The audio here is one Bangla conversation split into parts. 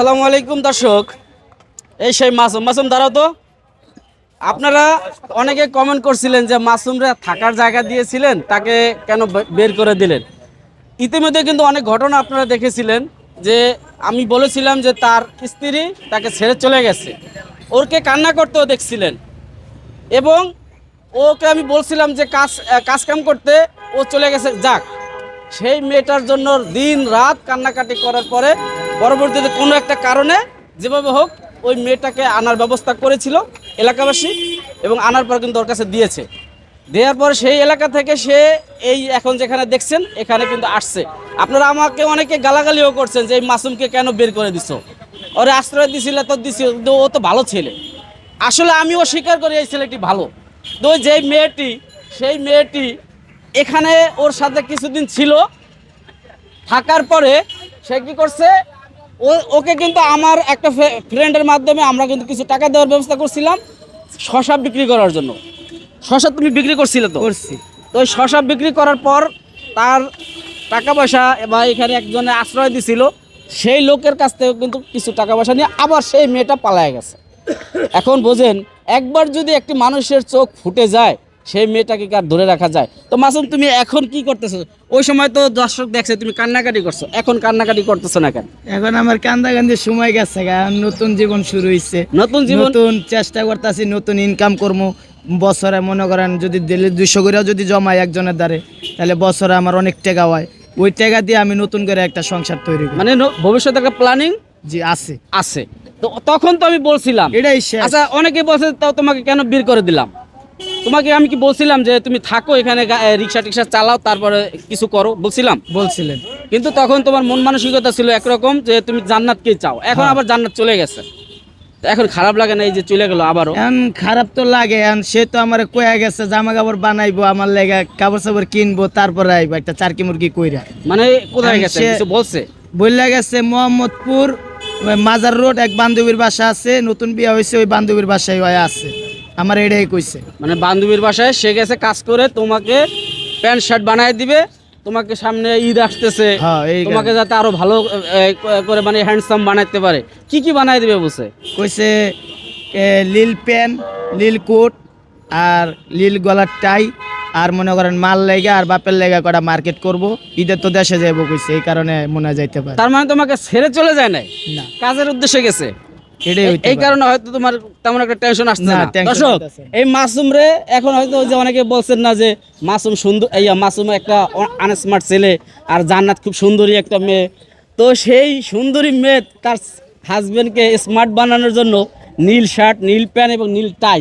আসসালামু আলাইকুম দর্শক। এই সেই মাসুম মাসুম দাঁড়াও তো। আপনারা অনেকে কমেন্ট করছিলেন যে মাসুমরা থাকার জায়গা দিয়েছিলেন, তাকে কেন বের করে দিলেন? ইতিমধ্যে কিন্তু অনেক ঘটনা আপনারা দেখেছিলেন যে আমি বলেছিলাম যে তার স্ত্রী তাকে ছেড়ে চলে গেছে। ওরকে কান্না করতেও দেখছিলেন। এবং ওকে আমি বলছিলাম যে কাজ কাজকাম করতে ও চলে গেছে। যাক সেই মেয়েটার জন্য দিন রাত কান্নাকাটি করার পরে পরবর্তীতে কোনো একটা কারণে যেভাবে হোক ওই মেয়েটাকে আনার ব্যবস্থা করেছিল এলাকাবাসী এবং আনার পর কিন্তু ওর কাছে দিয়েছে। দেওয়ার পর সেই এলাকা থেকে সে এই এখন যেখানে দেখছেন, এখানে কিন্তু আসছে। আপনারা আমাকে অনেকে গালাগালিও করছেন যে এই মাসুমকে কেন বের করে দিছো? ওরে আশ্রয় দিছিল, তো কিন্তু ও তো ভালো ছেলে। আসলে আমিও স্বীকার করি এই ছেলেটি ভালো। তো যেই মেয়েটি, সেই মেয়েটি এখানে ওর সাথে কিছুদিন ছিল। থাকার পরে সে কি করছে? ও ওকে কিন্তু আমার একটা ফ্রেন্ডের মাধ্যমে আমরা কিন্তু কিছু টাকা দেওয়ার ব্যবস্থা করছিলাম শশা বিক্রি করার জন্য। শশা তুমি বিক্রি করছিলে তো? করছি। তো ওই শশা বিক্রি করার পর তার টাকা পয়সা বা এখানে একজনে আশ্রয় দিছিল সেই লোকের কাছ থেকে কিন্তু কিছু টাকা পয়সা নিয়ে আবার সেই মেয়েটা পালায় গেছে। এখন বোঝেন একবার যদি একটি মানুষের চোখ ফুটে যায় সেই মেয়েটাকে আর ধরে রাখা যায়? তো মাসুম তুমি এখন কি করতেছো? ওই সময় তো দর্শক দেখছে তুমি কান্নাকাটি করছ। এখন কান্নাকাটি করতেছো না কেন? এখন আমার কান্দা কান্দির সময় গেছে নতুন জীবন শুরু হইছে। নতুন জীবন? নতুন চেষ্টা করতেছি নতুন ইনকাম করব বছরে মনে করেন যদি দিলে দুইশো করে যদি জমায় একজনের দ্বারে তাহলে বছরে আমার অনেক টাকা হয়। ওই টাকা দিয়ে আমি নতুন করে একটা সংসার তৈরি করি। মানে ভবিষ্যতে একটা প্ল্যানিং জি আছে। আছে। তো তখন তো আমি বলছিলাম। এটাই আচ্ছা অনেকে বলছে তাও তোমাকে কেন বের করে দিলাম? তোমাকে আমি কি বলছিলাম যে তুমি থাকো এখানে রিক্সা টিক্সা চালাও তারপরে কিছু করো? বলছিলাম? বলছিলেন। কিন্তু তখন তোমার মন মানসিকতা ছিল একরকম যে তুমি জান্নাতকে চাও? এখন হ্যাঁ। আবার জান্নাত চলে গেছে। এখন খারাপ লাগে না এই যে চলে গেল আবারও? এখন খারাপ তো লাগে সে তো আমার কয়ে গেছে জামা কাপড় বানাইবো আমার লেগে কাপড় চাপড় কিনবো তারপরে আইবো একটা চারকি মুরগি কইরা। মানে কোথায় গেছে? কিছু বলছে? বললে গেছে মোহাম্মদপুর মাজার রোড এক বান্ধবীর বাসা আছে নতুন বিয়ে হয়েছে ওই বান্ধবীর বাসায় আছে। আমার এটাই কইছে। মানে বান্ধবীর বাসায় সে গেছে কাজ করে তোমাকে প্যান্ট শার্ট বানায় দিবে তোমাকে সামনে ঈদ আসতেছে। হ্যাঁ তোমাকে যাতে আরও ভালো করে মানে হ্যান্ডসাম বানাইতে পারে। কি কি বানাই দিবে বলছে? কইছে লিল প্যান লিল কোট আর লিল গলার টাই আর মনে করেন মাল লেগা আর বাপের লেগা কটা মার্কেট করব। ঈদের তো দেশে যাইবো কইছে এই কারণে মনে যাইতে পারে। তার মানে তোমাকে ছেড়ে চলে যায় নাই? না। কাজের উদ্দেশ্যে গেছে? এই-। কারণে হয়তো তোমার তেমন একটা টেনশন আসছে না, দর্শক এই মাসুম রে এখন হয়তো যে অনেকে বলছেন না যে মাসুম সুন্দর এই মাসুম একটা আনস্মার্ট ছেলে আর জান্নাত খুব সুন্দরী একটা মেয়ে। তো সেই সুন্দরী মেয়ে তার হাজবেন্ডকে স্মার্ট বানানোর জন্য নীল শার্ট নীল প্যান্ট এবং নীল টাই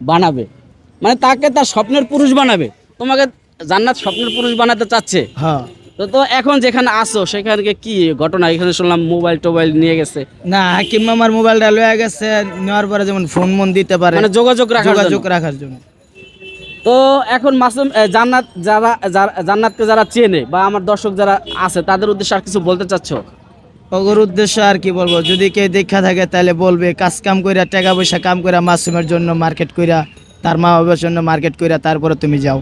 বানাবে। মানে তাকে তার স্বপ্নের পুরুষ বানাবে। তোমাকে জান্নাত স্বপ্নের পুরুষ বানাতে চাচ্ছে। হ্যাঁ। তো তো এখন যেখানে আসো সেখানে কি ঘটনা? এখানে শুনলাম মোবাইল টোবাইল নিয়ে গেছে। না হাকিম মামার মোবাইলটা লয়ে গেছে নেওয়ার পরে যেমন ফোন মন দিতে পারে মানে যোগাযোগ রাখার জন্য। যোগাযোগ রাখার জন্য। তো এখন মাসুম জান্নাত যারা যারা- জান্নাতকে যারা চেনে বা আমার দর্শক যারা আছে তাদের উদ্দেশ্যে আর কিছু বলতে চাচ্ছ? ওগর উদ্দেশ্য আর কি বলব যদি কেউ দেখা থাকে তাহলে বলবে কাজ কাম কইরা টাকা পয়সা কাম কইরা মাসুমের জন্য মার্কেট কইরা তার মা বাবার জন্য মার্কেট কইরা তারপরে তুমি যাও।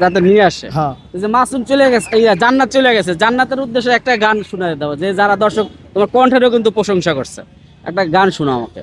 যাতে নিয়ে আসে। হ্যাঁ। যে মাসুম চলে গেছে জান্নাত চলে গেছে। জান্নাতের উদ্দেশ্যে একটা গান শুনে দাও যে যারা দর্শক তোমার কণ্ঠেরও কিন্তু প্রশংসা করছে। একটা গান শোনা আমাকে।